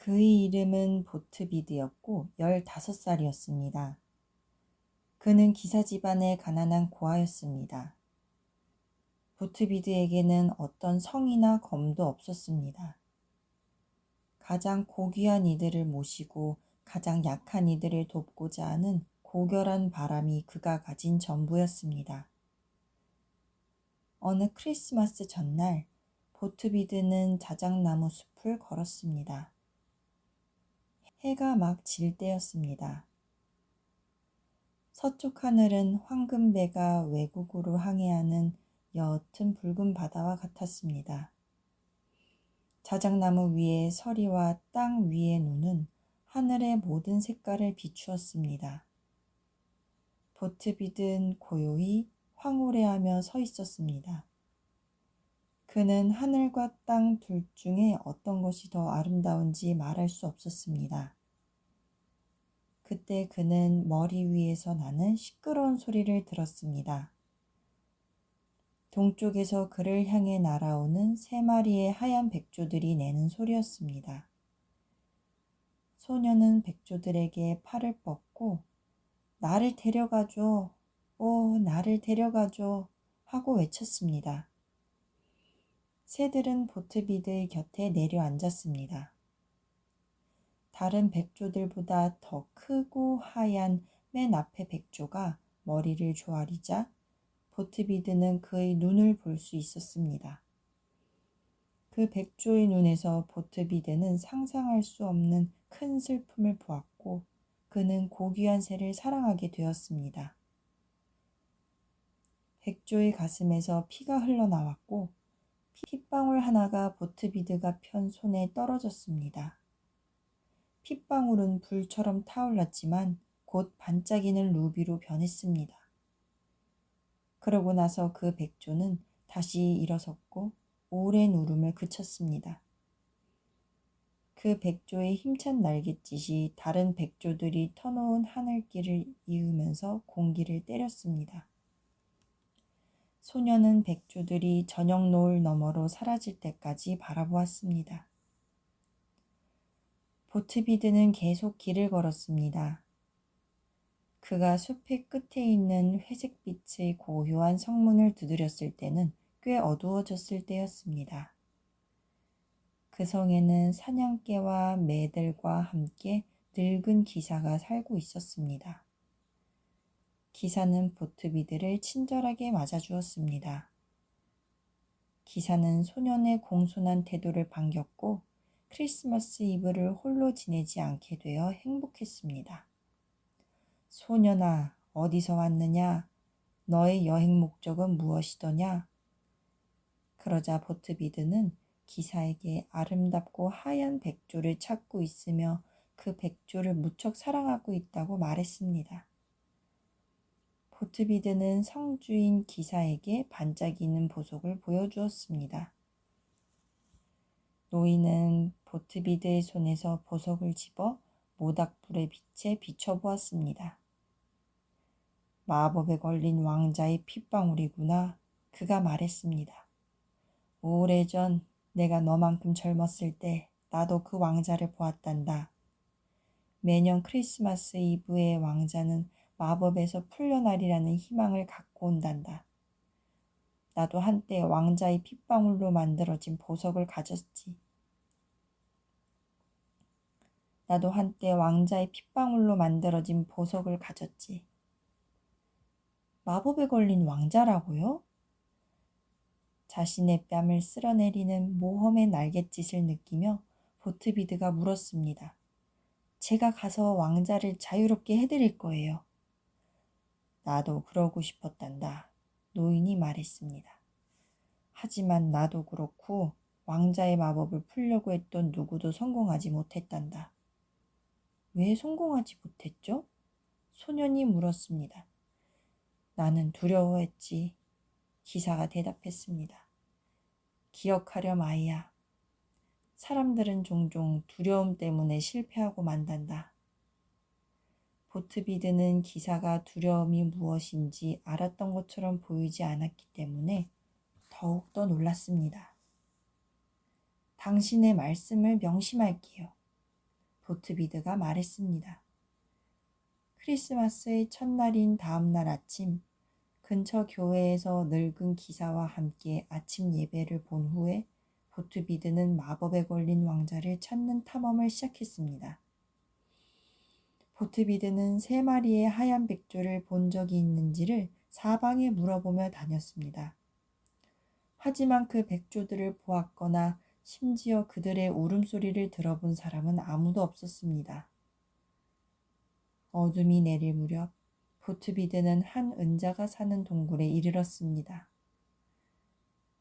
그의 이름은 보트비드였고 15살이었습니다. 그는 기사 집안의 가난한 고아였습니다. 보트비드에게는 어떤 성이나 검도 없었습니다. 가장 고귀한 이들을 모시고 가장 약한 이들을 돕고자 하는 고결한 바람이 그가 가진 전부였습니다. 어느 크리스마스 전날 보트비드는 자작나무 숲을 걸었습니다. 해가 막 질 때였습니다. 서쪽 하늘은 황금 배가 외국으로 항해하는 옅은 붉은 바다와 같았습니다. 자작나무 위의 서리와 땅 위의 눈은 하늘의 모든 색깔을 비추었습니다. 보트비든 고요히 황홀해하며 서 있었습니다. 그는 하늘과 땅 둘 중에 어떤 것이 더 아름다운지 말할 수 없었습니다. 그때 그는 머리 위에서 나는 시끄러운 소리를 들었습니다. 동쪽에서 그를 향해 날아오는 세 마리의 하얀 백조들이 내는 소리였습니다. 소녀는 백조들에게 팔을 뻗고 나를 데려가줘, 오, 나를 데려가줘 하고 외쳤습니다. 새들은 보트비드의 곁에 내려앉았습니다. 다른 백조들보다 더 크고 하얀 맨 앞에 백조가 머리를 조아리자 보트비드는 그의 눈을 볼 수 있었습니다. 그 백조의 눈에서 보트비드는 상상할 수 없는 큰 슬픔을 보았고 그는 고귀한 새를 사랑하게 되었습니다. 백조의 가슴에서 피가 흘러나왔고 핏방울 하나가 보트비드가 편 손에 떨어졌습니다. 핏방울은 불처럼 타올랐지만 곧 반짝이는 루비로 변했습니다. 그러고 나서 그 백조는 다시 일어섰고 오랜 울음을 그쳤습니다. 그 백조의 힘찬 날갯짓이 다른 백조들이 터놓은 하늘길을 이으면서 공기를 때렸습니다. 소녀는 백조들이 저녁 노을 너머로 사라질 때까지 바라보았습니다. 보트비드는 계속 길을 걸었습니다. 그가 숲의 끝에 있는 회색빛의 고요한 성문을 두드렸을 때는 꽤 어두워졌을 때였습니다. 그 성에는 사냥개와 매들과 함께 늙은 기사가 살고 있었습니다. 기사는 보트비드를 친절하게 맞아주었습니다. 기사는 소년의 공손한 태도를 반겼고 크리스마스 이브를 홀로 지내지 않게 되어 행복했습니다. 소년아, 어디서 왔느냐? 너의 여행 목적은 무엇이더냐? 그러자 보트비드는 기사에게 아름답고 하얀 백조를 찾고 있으며 그 백조를 무척 사랑하고 있다고 말했습니다. 보트비드는 성주인 기사에게 반짝이는 보석을 보여주었습니다. 노인은 보트비드의 손에서 보석을 집어 모닥불의 빛에 비춰보았습니다. 마법에 걸린 왕자의 핏방울이구나. 그가 말했습니다. 오래전 내가 너만큼 젊었을 때 나도 그 왕자를 보았단다. 매년 크리스마스 이브의 왕자는 마법에서 풀려나리라는 희망을 갖고 온단다. 나도 한때 왕자의 핏방울로 만들어진 보석을 가졌지. 나도 한때 왕자의 핏방울로 만들어진 보석을 가졌지. 마법에 걸린 왕자라고요? 자신의 뺨을 쓸어내리는 모험의 날갯짓을 느끼며 보트비드가 물었습니다. 제가 가서 왕자를 자유롭게 해드릴 거예요. 나도 그러고 싶었단다. 노인이 말했습니다. 하지만 나도 그렇고 왕자의 마법을 풀려고 했던 누구도 성공하지 못했단다. 왜 성공하지 못했죠? 소년이 물었습니다. 나는 두려워했지. 기사가 대답했습니다. 기억하렴 아이야. 사람들은 종종 두려움 때문에 실패하고 만단다. 보트비드는 기사가 두려움이 무엇인지 알았던 것처럼 보이지 않았기 때문에 더욱더 놀랐습니다. 당신의 말씀을 명심할게요. 보트비드가 말했습니다. 크리스마스의 첫날인 다음날 아침, 근처 교회에서 늙은 기사와 함께 아침 예배를 본 후에 보트비드는 마법에 걸린 왕자를 찾는 탐험을 시작했습니다. 보트비드는 세 마리의 하얀 백조를 본 적이 있는지를 사방에 물어보며 다녔습니다. 하지만 그 백조들을 보았거나 심지어 그들의 울음소리를 들어본 사람은 아무도 없었습니다. 어둠이 내릴 무렵 보트비드는 한 은자가 사는 동굴에 이르렀습니다.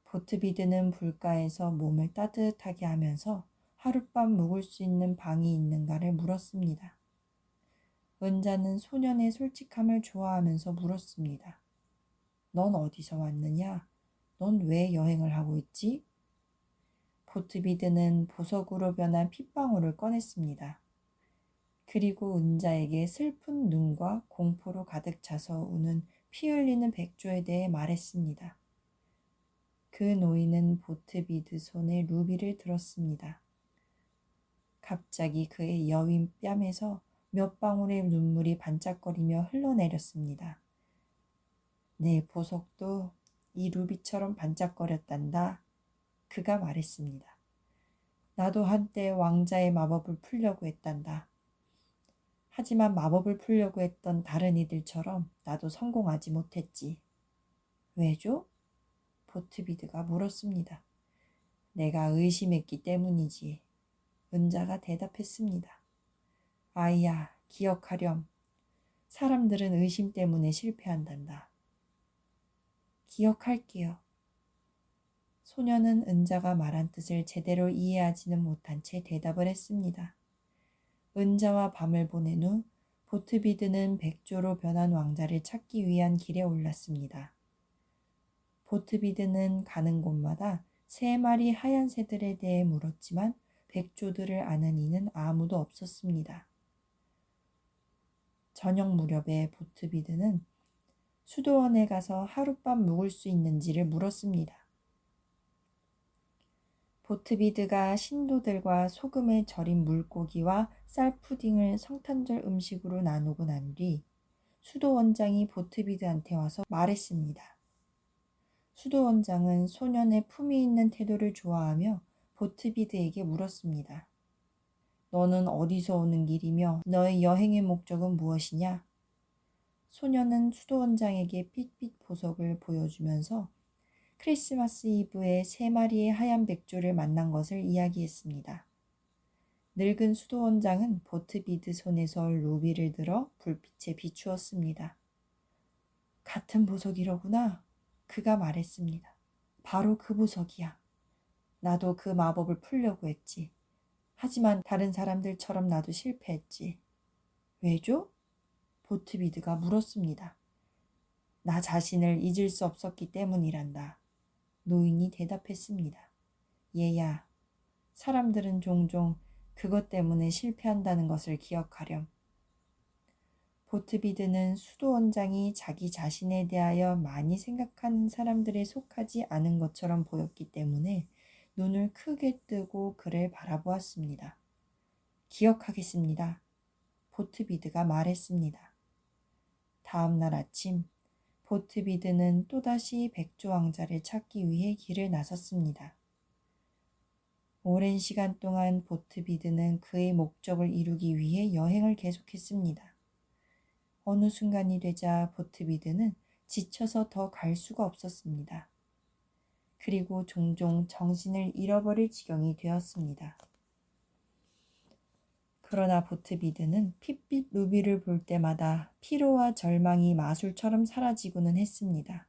보트비드는 불가에서 몸을 따뜻하게 하면서 하룻밤 묵을 수 있는 방이 있는가를 물었습니다. 은자는 소년의 솔직함을 좋아하면서 물었습니다. 넌 어디서 왔느냐? 넌 왜 여행을 하고 있지? 보트비드는 보석으로 변한 핏방울을 꺼냈습니다. 그리고 은자에게 슬픈 눈과 공포로 가득 차서 우는 피 흘리는 백조에 대해 말했습니다. 그 노인은 보트비드 손에 루비를 들었습니다. 갑자기 그의 여윈 뺨에서 몇 방울의 눈물이 반짝거리며 흘러내렸습니다. 내 보석도 이 루비처럼 반짝거렸단다. 그가 말했습니다. 나도 한때 왕자의 마법을 풀려고 했단다. 하지만 마법을 풀려고 했던 다른 이들처럼 나도 성공하지 못했지. 왜죠? 보트비드가 물었습니다. 내가 의심했기 때문이지. 은자가 대답했습니다. 아이야, 기억하렴. 사람들은 의심 때문에 실패한단다. 기억할게요. 소녀는 은자가 말한 뜻을 제대로 이해하지는 못한 채 대답을 했습니다. 은자와 밤을 보낸 후 보트비드는 백조로 변한 왕자를 찾기 위한 길에 올랐습니다. 보트비드는 가는 곳마다 세 마리 하얀 새들에 대해 물었지만 백조들을 아는 이는 아무도 없었습니다. 저녁 무렵에 보트비드는 수도원에 가서 하룻밤 묵을 수 있는지를 물었습니다. 보트비드가 신도들과 소금에 절인 물고기와 쌀 푸딩을 성탄절 음식으로 나누고 난 뒤 수도 원장이 보트비드한테 와서 말했습니다. 수도 원장은 소년의 품위 있는 태도를 좋아하며 보트비드에게 물었습니다. 너는 어디서 오는 길이며 너의 여행의 목적은 무엇이냐? 소년은 수도 원장에게 핏빛 보석을 보여주면서 크리스마스 이브에 세 마리의 하얀 백조를 만난 것을 이야기했습니다. 늙은 수도원장은 보트비드 손에서 루비를 들어 불빛에 비추었습니다. 같은 보석이로구나. 그가 말했습니다. 바로 그 보석이야. 나도 그 마법을 풀려고 했지. 하지만 다른 사람들처럼 나도 실패했지. 왜죠? 보트비드가 물었습니다. 나 자신을 잊을 수 없었기 때문이란다. 노인이 대답했습니다. 얘야, 사람들은 종종 그것 때문에 실패한다는 것을 기억하렴. 보트비드는 수도 원장이 자기 자신에 대하여 많이 생각하는 사람들에 속하지 않은 것처럼 보였기 때문에 눈을 크게 뜨고 그를 바라보았습니다. 기억하겠습니다. 보트비드가 말했습니다. 다음 날 아침 보트비드는 또다시 백조 왕자를 찾기 위해 길을 나섰습니다. 오랜 시간 동안 보트비드는 그의 목적을 이루기 위해 여행을 계속했습니다. 어느 순간이 되자 보트비드는 지쳐서 더 갈 수가 없었습니다. 그리고 종종 정신을 잃어버릴 지경이 되었습니다. 그러나 보트비드는 핏빛 루비를 볼 때마다 피로와 절망이 마술처럼 사라지고는 했습니다.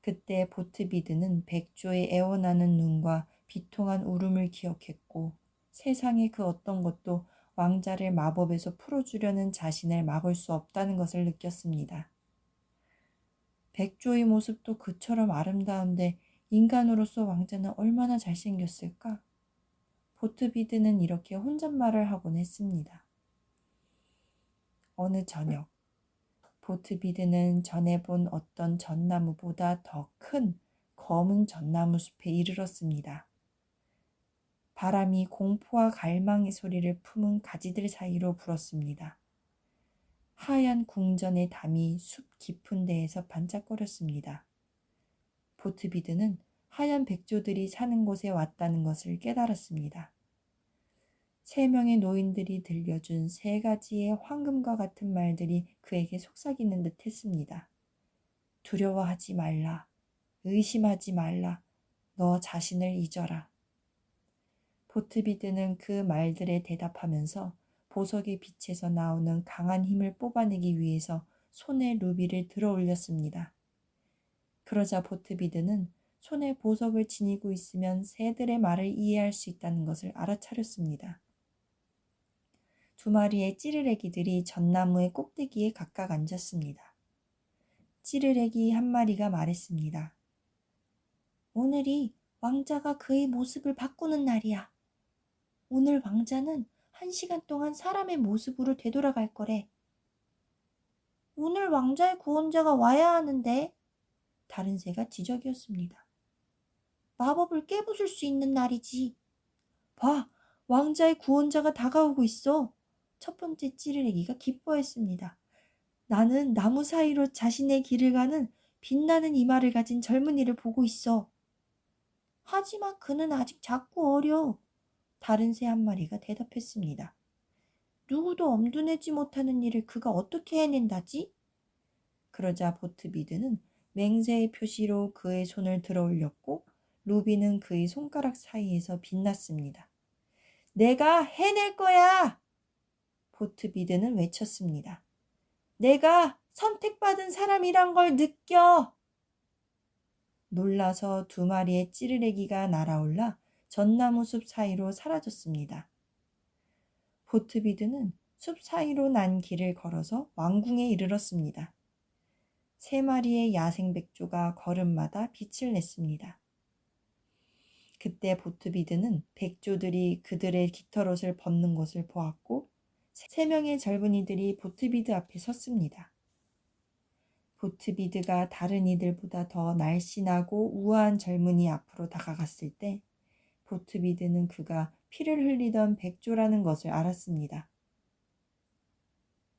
그때 보트비드는 백조의 애원하는 눈과 비통한 울음을 기억했고 세상의 그 어떤 것도 왕자를 마법에서 풀어주려는 자신을 막을 수 없다는 것을 느꼈습니다. 백조의 모습도 그처럼 아름다운데 인간으로서 왕자는 얼마나 잘생겼을까? 보트비드는 이렇게 혼잣말을 하곤 했습니다. 어느 저녁, 보트비드는 전에 본 어떤 전나무보다 더 큰 검은 전나무 숲에 이르렀습니다. 바람이 공포와 갈망의 소리를 품은 가지들 사이로 불었습니다. 하얀 궁전의 담이 숲 깊은 데에서 반짝거렸습니다. 보트비드는 하얀 백조들이 사는 곳에 왔다는 것을 깨달았습니다. 세 명의 노인들이 들려준 세 가지의 황금과 같은 말들이 그에게 속삭이는 듯 했습니다. 두려워하지 말라. 의심하지 말라. 너 자신을 잊어라. 보트비드는 그 말들에 대답하면서 보석의 빛에서 나오는 강한 힘을 뽑아내기 위해서 손에 루비를 들어 올렸습니다. 그러자 보트비드는 손에 보석을 지니고 있으면 새들의 말을 이해할 수 있다는 것을 알아차렸습니다. 두 마리의 찌르레기들이 전나무의 꼭대기에 각각 앉았습니다. 찌르레기 한 마리가 말했습니다. 오늘이 왕자가 그의 모습을 바꾸는 날이야. 오늘 왕자는 한 시간 동안 사람의 모습으로 되돌아갈 거래. 오늘 왕자의 구원자가 와야 하는데, 다른 새가 지적이었습니다. 마법을 깨부술 수 있는 날이지. 봐, 왕자의 구원자가 다가오고 있어. 첫 번째 찌르레기가 기뻐했습니다. 나는 나무 사이로 자신의 길을 가는 빛나는 이마를 가진 젊은이를 보고 있어. 하지만 그는 아직 작고 어려. 다른 새 한 마리가 대답했습니다. 누구도 엄두내지 못하는 일을 그가 어떻게 해낸다지? 그러자 보트비드는 맹세의 표시로 그의 손을 들어 올렸고 루비는 그의 손가락 사이에서 빛났습니다. 내가 해낼 거야! 보트비드는 외쳤습니다. 내가 선택받은 사람이란 걸 느껴! 놀라서 두 마리의 찌르레기가 날아올라 전나무 숲 사이로 사라졌습니다. 보트비드는 숲 사이로 난 길을 걸어서 왕궁에 이르렀습니다. 세 마리의 야생 백조가 걸음마다 빛을 냈습니다. 그때 보트비드는 백조들이 그들의 깃털옷을 벗는 것을 보았고 세 명의 젊은이들이 보트비드 앞에 섰습니다. 보트비드가 다른 이들보다 더 날씬하고 우아한 젊은이 앞으로 다가갔을 때 보트비드는 그가 피를 흘리던 백조라는 것을 알았습니다.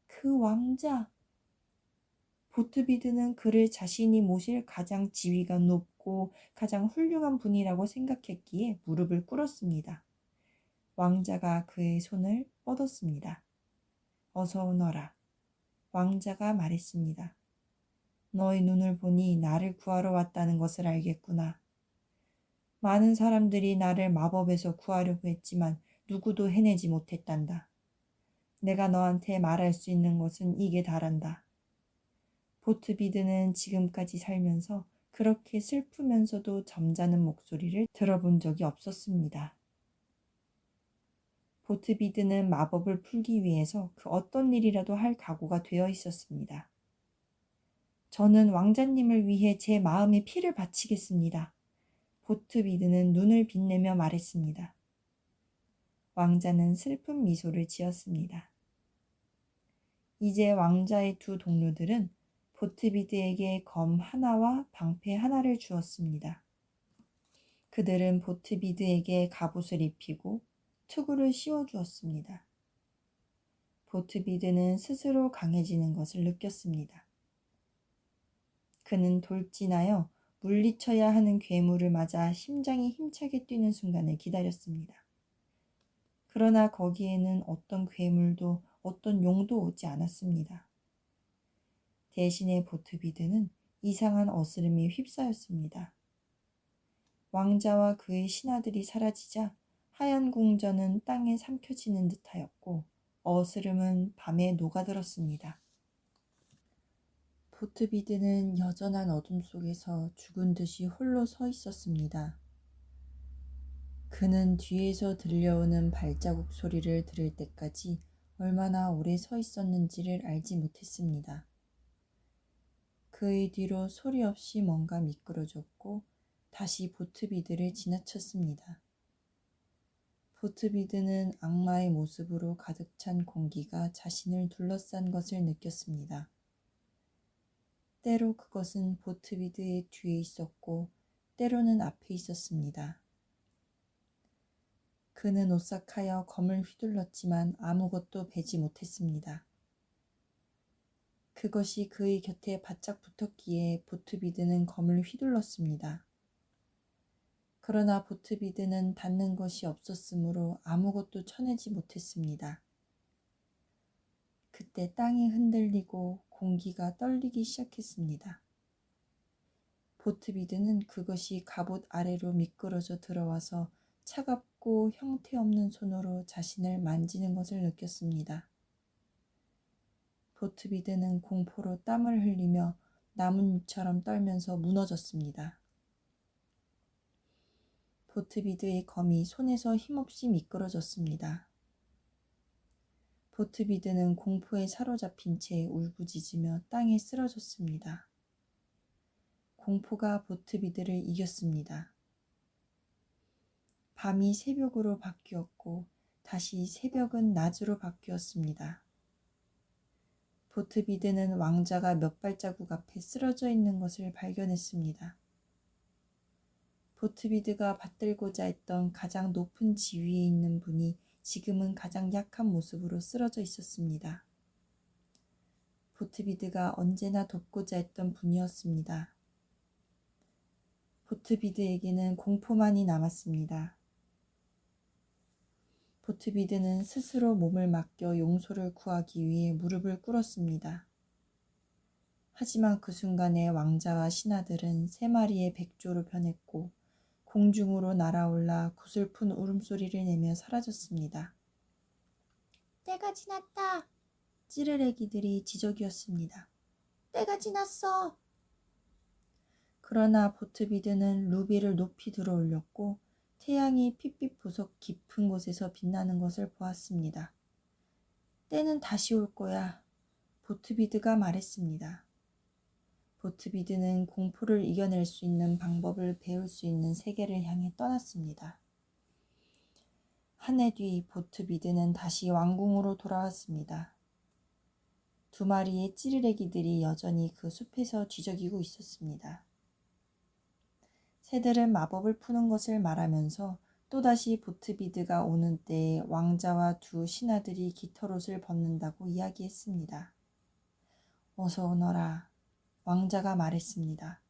그 왕자. 보트비드는 그를 자신이 모실 가장 지위가 높고 가장 훌륭한 분이라고 생각했기에 무릎을 꿇었습니다. 왕자가 그의 손을 뻗었습니다. 어서 오너라. 왕자가 말했습니다. 너의 눈을 보니 나를 구하러 왔다는 것을 알겠구나. 많은 사람들이 나를 마법에서 구하려고 했지만 누구도 해내지 못했단다. 내가 너한테 말할 수 있는 것은 이게 다란다. 보트비드는 지금까지 살면서 그렇게 슬프면서도 점잖은 목소리를 들어본 적이 없었습니다. 보트비드는 마법을 풀기 위해서 그 어떤 일이라도 할 각오가 되어 있었습니다. 저는 왕자님을 위해 제 마음의 피를 바치겠습니다. 보트비드는 눈을 빛내며 말했습니다. 왕자는 슬픈 미소를 지었습니다. 이제 왕자의 두 동료들은 보트비드에게 검 하나와 방패 하나를 주었습니다. 그들은 보트비드에게 갑옷을 입히고 투구를 씌워주었습니다. 보트비드는 스스로 강해지는 것을 느꼈습니다. 그는 돌진하여 물리쳐야 하는 괴물을 맞아 심장이 힘차게 뛰는 순간을 기다렸습니다. 그러나 거기에는 어떤 괴물도 어떤 용도 오지 않았습니다. 대신에 보트비드는 이상한 어스름이 휩싸였습니다. 왕자와 그의 신하들이 사라지자 하얀 궁전은 땅에 삼켜지는 듯하였고 어스름은 밤에 녹아들었습니다. 보트비드는 여전한 어둠 속에서 죽은 듯이 홀로 서 있었습니다. 그는 뒤에서 들려오는 발자국 소리를 들을 때까지 얼마나 오래 서 있었는지를 알지 못했습니다. 그의 뒤로 소리 없이 뭔가 미끄러졌고 다시 보트비드를 지나쳤습니다. 보트비드는 악마의 모습으로 가득 찬 공기가 자신을 둘러싼 것을 느꼈습니다. 때로 그것은 보트비드의 뒤에 있었고 때로는 앞에 있었습니다. 그는 오싹하여 검을 휘둘렀지만 아무것도 베지 못했습니다. 그것이 그의 곁에 바짝 붙었기에 보트비드는 검을 휘둘렀습니다. 그러나 보트비드는 닿는 것이 없었으므로 아무것도 쳐내지 못했습니다. 그때 땅이 흔들리고 공기가 떨리기 시작했습니다. 보트비드는 그것이 갑옷 아래로 미끄러져 들어와서 차갑고 형태없는 손으로 자신을 만지는 것을 느꼈습니다. 보트비드는 공포로 땀을 흘리며 나뭇잎처럼 떨면서 무너졌습니다. 보트비드의 검이 손에서 힘없이 미끄러졌습니다. 보트비드는 공포에 사로잡힌 채 울부짖으며 땅에 쓰러졌습니다. 공포가 보트비드를 이겼습니다. 밤이 새벽으로 바뀌었고 다시 새벽은 낮으로 바뀌었습니다. 보트비드는 왕자가 몇 발자국 앞에 쓰러져 있는 것을 발견했습니다. 보트비드가 받들고자 했던 가장 높은 지위에 있는 분이 지금은 가장 약한 모습으로 쓰러져 있었습니다. 보트비드가 언제나 돕고자 했던 분이었습니다. 보트비드에게는 공포만이 남았습니다. 보트비드는 스스로 몸을 맡겨 용서를 구하기 위해 무릎을 꿇었습니다. 하지만 그 순간에 왕자와 신하들은 세 마리의 백조로 변했고 공중으로 날아올라 구슬픈 울음소리를 내며 사라졌습니다. 때가 지났다. 찌르레기들이 지적이었습니다. 때가 지났어. 그러나 보트비드는 루비를 높이 들어올렸고 태양이 핏빛 보석 깊은 곳에서 빛나는 것을 보았습니다. 때는 다시 올 거야. 보트비드가 말했습니다. 보트비드는 공포를 이겨낼 수 있는 방법을 배울 수 있는 세계를 향해 떠났습니다. 한 해 뒤 보트비드는 다시 왕궁으로 돌아왔습니다. 두 마리의 찌르레기들이 여전히 그 숲에서 뒤적이고 있었습니다. 새들은 마법을 푸는 것을 말하면서 또다시 보트비드가 오는 때에 왕자와 두 신하들이 깃털옷을 벗는다고 이야기했습니다. 어서 오너라. 왕자가 말했습니다.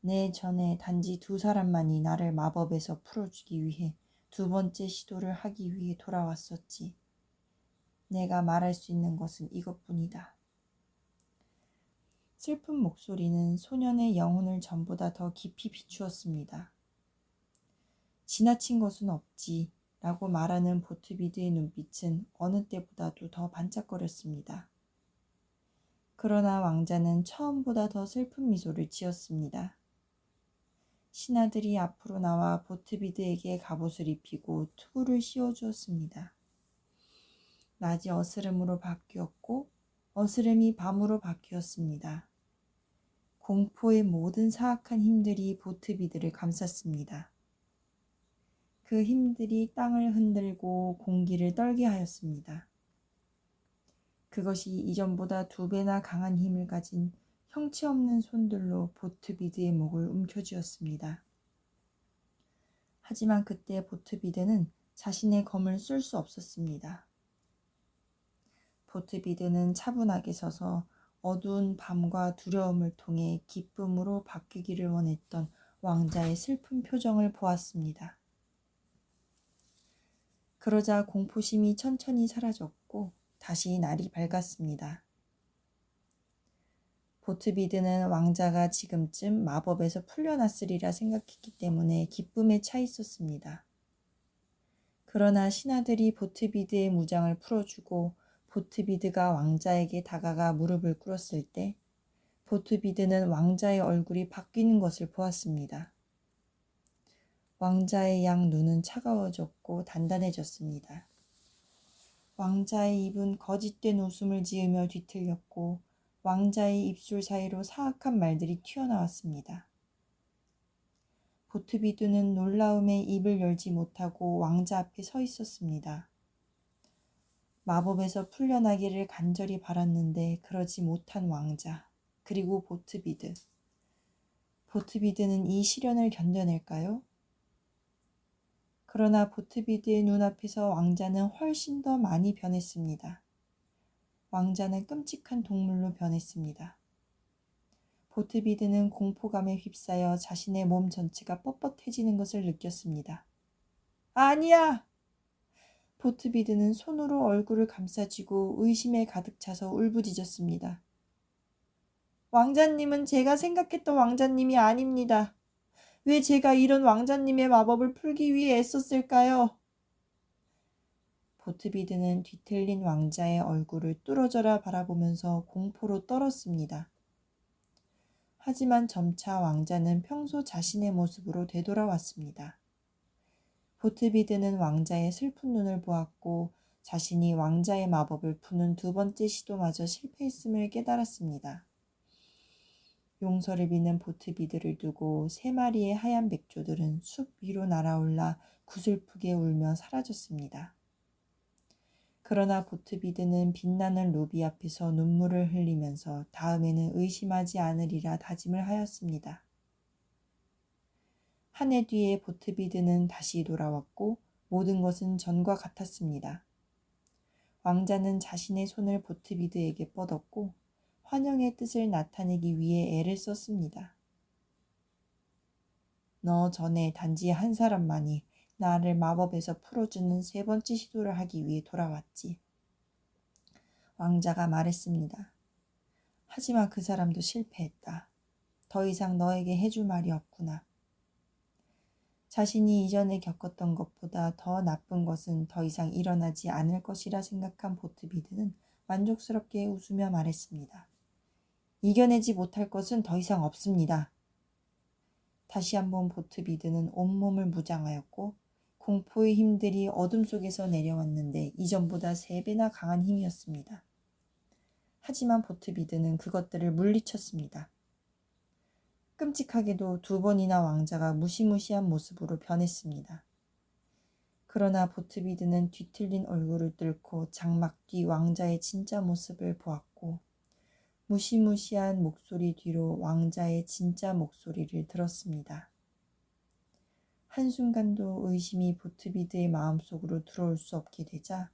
내 전에 단지 두 사람만이 나를 마법에서 풀어주기 위해 두 번째 시도를 하기 위해 돌아왔었지. 내가 말할 수 있는 것은 이것뿐이다. 슬픈 목소리는 소년의 영혼을 전보다 더 깊이 비추었습니다. 지나친 것은 없지 라고 말하는 보트비드의 눈빛은 어느 때보다도 더 반짝거렸습니다. 그러나 왕자는 처음보다 더 슬픈 미소를 지었습니다. 신하들이 앞으로 나와 보트비드에게 갑옷을 입히고 투구를 씌워주었습니다. 낮이 어스름으로 바뀌었고 어스름이 밤으로 바뀌었습니다. 공포의 모든 사악한 힘들이 보트비드를 감쌌습니다. 그 힘들이 땅을 흔들고 공기를 떨게 하였습니다. 그것이 이전보다 두 배나 강한 힘을 가진 형체 없는 손들로 보트비드의 목을 움켜쥐었습니다. 하지만 그때 보트비드는 자신의 검을 쓸 수 없었습니다. 보트비드는 차분하게 서서 어두운 밤과 두려움을 통해 기쁨으로 바뀌기를 원했던 왕자의 슬픈 표정을 보았습니다. 그러자 공포심이 천천히 사라졌고 다시 날이 밝았습니다. 보트비드는 왕자가 지금쯤 마법에서 풀려났으리라 생각했기 때문에 기쁨에 차 있었습니다. 그러나 신하들이 보트비드의 무장을 풀어주고 보트비드가 왕자에게 다가가 무릎을 꿇었을 때 보트비드는 왕자의 얼굴이 바뀌는 것을 보았습니다. 왕자의 양 눈은 차가워졌고 단단해졌습니다. 왕자의 입은 거짓된 웃음을 지으며 뒤틀렸고 왕자의 입술 사이로 사악한 말들이 튀어나왔습니다. 보트비드는 놀라움에 입을 열지 못하고 왕자 앞에 서 있었습니다. 마법에서 풀려나기를 간절히 바랐는데 그러지 못한 왕자, 그리고 보트비드. 보트비드는 이 시련을 견뎌낼까요? 그러나 보트비드의 눈앞에서 왕자는 훨씬 더 많이 변했습니다. 왕자는 끔찍한 동물로 변했습니다. 보트비드는 공포감에 휩싸여 자신의 몸 전체가 뻣뻣해지는 것을 느꼈습니다. 아니야! 보트비드는 손으로 얼굴을 감싸쥐고 의심에 가득 차서 울부짖었습니다. 왕자님은 제가 생각했던 왕자님이 아닙니다. 왜 제가 이런 왕자님의 마법을 풀기 위해 애썼을까요? 보트비드는 뒤틀린 왕자의 얼굴을 뚫어져라 바라보면서 공포로 떨었습니다. 하지만 점차 왕자는 평소 자신의 모습으로 되돌아왔습니다. 보트비드는 왕자의 슬픈 눈을 보았고 자신이 왕자의 마법을 푸는 두 번째 시도마저 실패했음을 깨달았습니다. 용서를 비는 보트비드를 두고 세 마리의 하얀 백조들은 숲 위로 날아올라 구슬프게 울며 사라졌습니다. 그러나 보트비드는 빛나는 루비 앞에서 눈물을 흘리면서 다음에는 의심하지 않으리라 다짐을 하였습니다. 한 해 뒤에 보트비드는 다시 돌아왔고 모든 것은 전과 같았습니다. 왕자는 자신의 손을 보트비드에게 뻗었고 환영의 뜻을 나타내기 위해 애를 썼습니다. 너 전에 단지 한 사람만이 나를 마법에서 풀어주는 세 번째 시도를 하기 위해 돌아왔지. 왕자가 말했습니다. 하지만 그 사람도 실패했다. 더 이상 너에게 해줄 말이 없구나. 자신이 이전에 겪었던 것보다 더 나쁜 것은 더 이상 일어나지 않을 것이라 생각한 보트비드는 만족스럽게 웃으며 말했습니다. 이겨내지 못할 것은 더 이상 없습니다. 다시 한번 보트비드는 온몸을 무장하였고 공포의 힘들이 어둠 속에서 내려왔는데 이전보다 세 배나 강한 힘이었습니다. 하지만 보트비드는 그것들을 물리쳤습니다. 끔찍하게도 두 번이나 왕자가 무시무시한 모습으로 변했습니다. 그러나 보트비드는 뒤틀린 얼굴을 뚫고 장막 뒤 왕자의 진짜 모습을 보았고 무시무시한 목소리 뒤로 왕자의 진짜 목소리를 들었습니다. 한순간도 의심이 보트비드의 마음속으로 들어올 수 없게 되자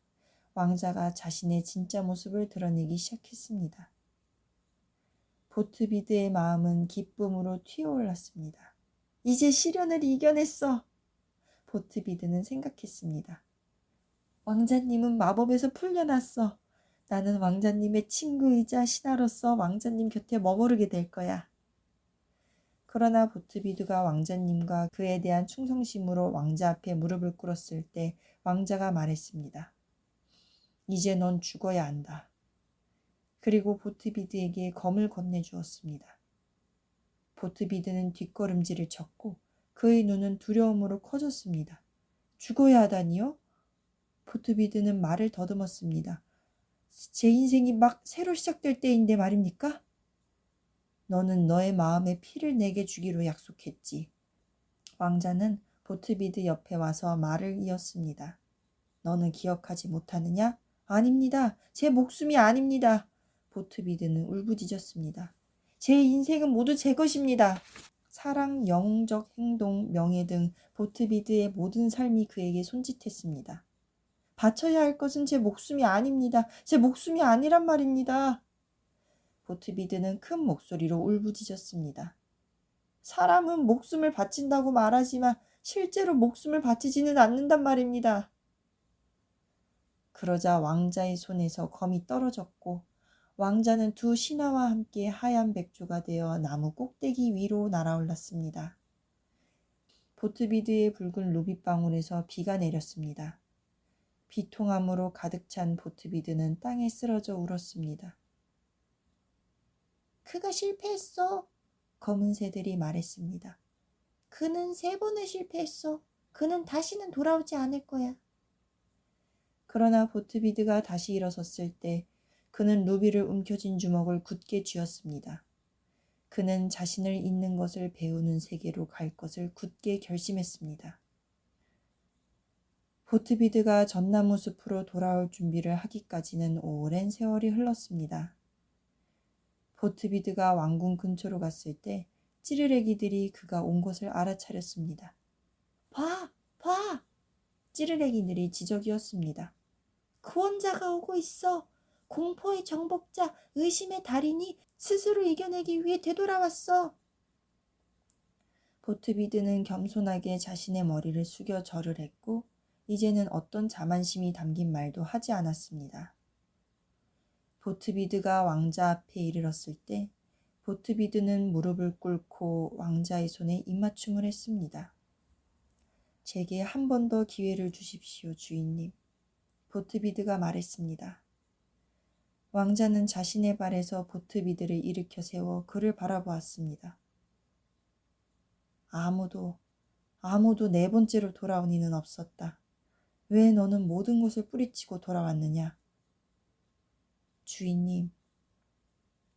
왕자가 자신의 진짜 모습을 드러내기 시작했습니다. 보트비드의 마음은 기쁨으로 튀어올랐습니다. 이제 시련을 이겨냈어. 보트비드는 생각했습니다. 왕자님은 마법에서 풀려났어. 나는 왕자님의 친구이자 신하로서 왕자님 곁에 머무르게 될 거야. 그러나 보트비드가 왕자님과 그에 대한 충성심으로 왕자 앞에 무릎을 꿇었을 때 왕자가 말했습니다. 이제 넌 죽어야 한다. 그리고 보트비드에게 검을 건네주었습니다. 보트비드는 뒷걸음질을 쳤고 그의 눈은 두려움으로 커졌습니다. 죽어야 하다니요? 보트비드는 말을 더듬었습니다. 제 인생이 막 새로 시작될 때인데 말입니까? 너는 너의 마음에 피를 내게 주기로 약속했지. 왕자는 보트비드 옆에 와서 말을 이었습니다. 너는 기억하지 못하느냐? 아닙니다. 제 목숨이 아닙니다. 보트비드는 울부짖었습니다. 제 인생은 모두 제 것입니다. 사랑, 영웅적 행동, 명예 등 보트비드의 모든 삶이 그에게 손짓했습니다. 바쳐야 할 것은 제 목숨이 아닙니다. 제 목숨이 아니란 말입니다. 보트비드는 큰 목소리로 울부짖었습니다. 사람은 목숨을 바친다고 말하지만 실제로 목숨을 바치지는 않는단 말입니다. 그러자 왕자의 손에서 검이 떨어졌고 왕자는 두 신하와 함께 하얀 백조가 되어 나무 꼭대기 위로 날아올랐습니다. 보트비드의 붉은 루빗방울에서 비가 내렸습니다. 비통함으로 가득 찬 보트비드는 땅에 쓰러져 울었습니다. 그가 실패했어. 검은 새들이 말했습니다. 그는 세 번을 실패했어. 그는 다시는 돌아오지 않을 거야. 그러나 보트비드가 다시 일어섰을 때 그는 루비를 움켜쥔 주먹을 굳게 쥐었습니다. 그는 자신을 잊는 것을 배우는 세계로 갈 것을 굳게 결심했습니다. 보트비드가 전나무 숲으로 돌아올 준비를 하기까지는 오랜 세월이 흘렀습니다. 보트비드가 왕궁 근처로 갔을 때 찌르레기들이 그가 온 것을 알아차렸습니다. 봐! 봐! 찌르레기들이 지적이었습니다. 구원자가 오고 있어. 공포의 정복자, 의심의 달인이 스스로 이겨내기 위해 되돌아왔어. 보트비드는 겸손하게 자신의 머리를 숙여 절을 했고 이제는 어떤 자만심이 담긴 말도 하지 않았습니다. 보트비드가 왕자 앞에 이르렀을 때 보트비드는 무릎을 꿇고 왕자의 손에 입맞춤을 했습니다. 제게 한 번 더 기회를 주십시오, 주인님. 보트비드가 말했습니다. 왕자는 자신의 발에서 보트비드를 일으켜 세워 그를 바라보았습니다. 아무도, 아무도 네 번째로 돌아온 이는 없었다. 왜 너는 모든 것을 뿌리치고 돌아왔느냐? 주인님,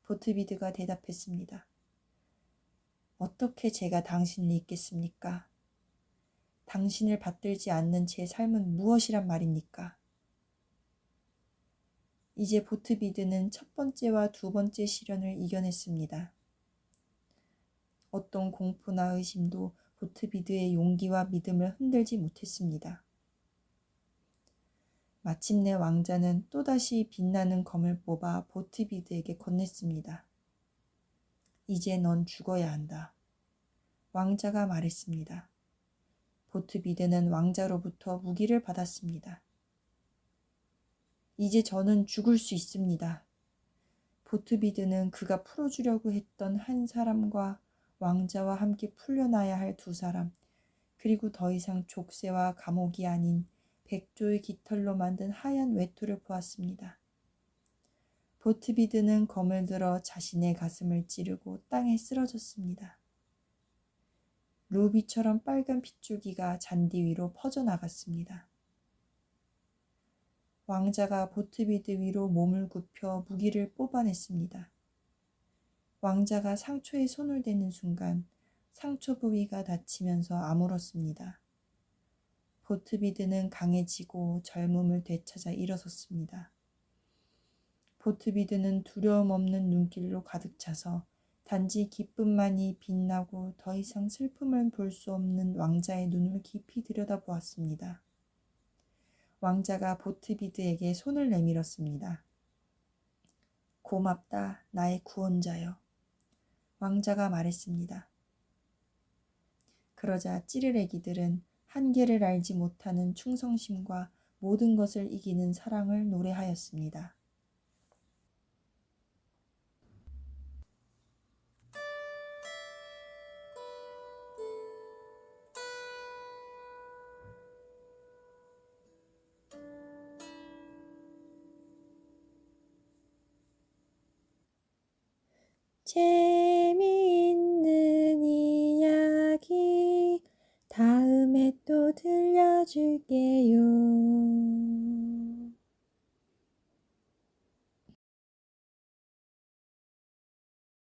보트비드가 대답했습니다. 어떻게 제가 당신을 잊겠습니까? 당신을 받들지 않는 제 삶은 무엇이란 말입니까? 이제 보트비드는 첫 번째와 두 번째 시련을 이겨냈습니다. 어떤 공포나 의심도 보트비드의 용기와 믿음을 흔들지 못했습니다. 마침내 왕자는 또다시 빛나는 검을 뽑아 보트비드에게 건넸습니다. 이제 넌 죽어야 한다. 왕자가 말했습니다. 보트비드는 왕자로부터 무기를 받았습니다. 이제 저는 죽을 수 있습니다. 보트비드는 그가 풀어주려고 했던 한 사람과 왕자와 함께 풀려나야 할 두 사람, 그리고 더 이상 족쇄와 감옥이 아닌 백조의 깃털로 만든 하얀 외투를 보았습니다. 보트비드는 검을 들어 자신의 가슴을 찌르고 땅에 쓰러졌습니다. 루비처럼 빨간 핏줄기가 잔디 위로 퍼져나갔습니다. 왕자가 보트비드 위로 몸을 굽혀 무기를 뽑아냈습니다. 왕자가 상처에 손을 대는 순간 상처 부위가 다치면서 아물었습니다. 보트비드는 강해지고 젊음을 되찾아 일어섰습니다. 보트비드는 두려움 없는 눈길로 가득 차서 단지 기쁨만이 빛나고 더 이상 슬픔을 볼 수 없는 왕자의 눈을 깊이 들여다보았습니다. 왕자가 보트비드에게 손을 내밀었습니다. 고맙다, 나의 구원자여. 왕자가 말했습니다. 그러자 찌르레기들은 한계를 알지 못하는 충성심과 모든 것을 이기는 사랑을 노래하였습니다.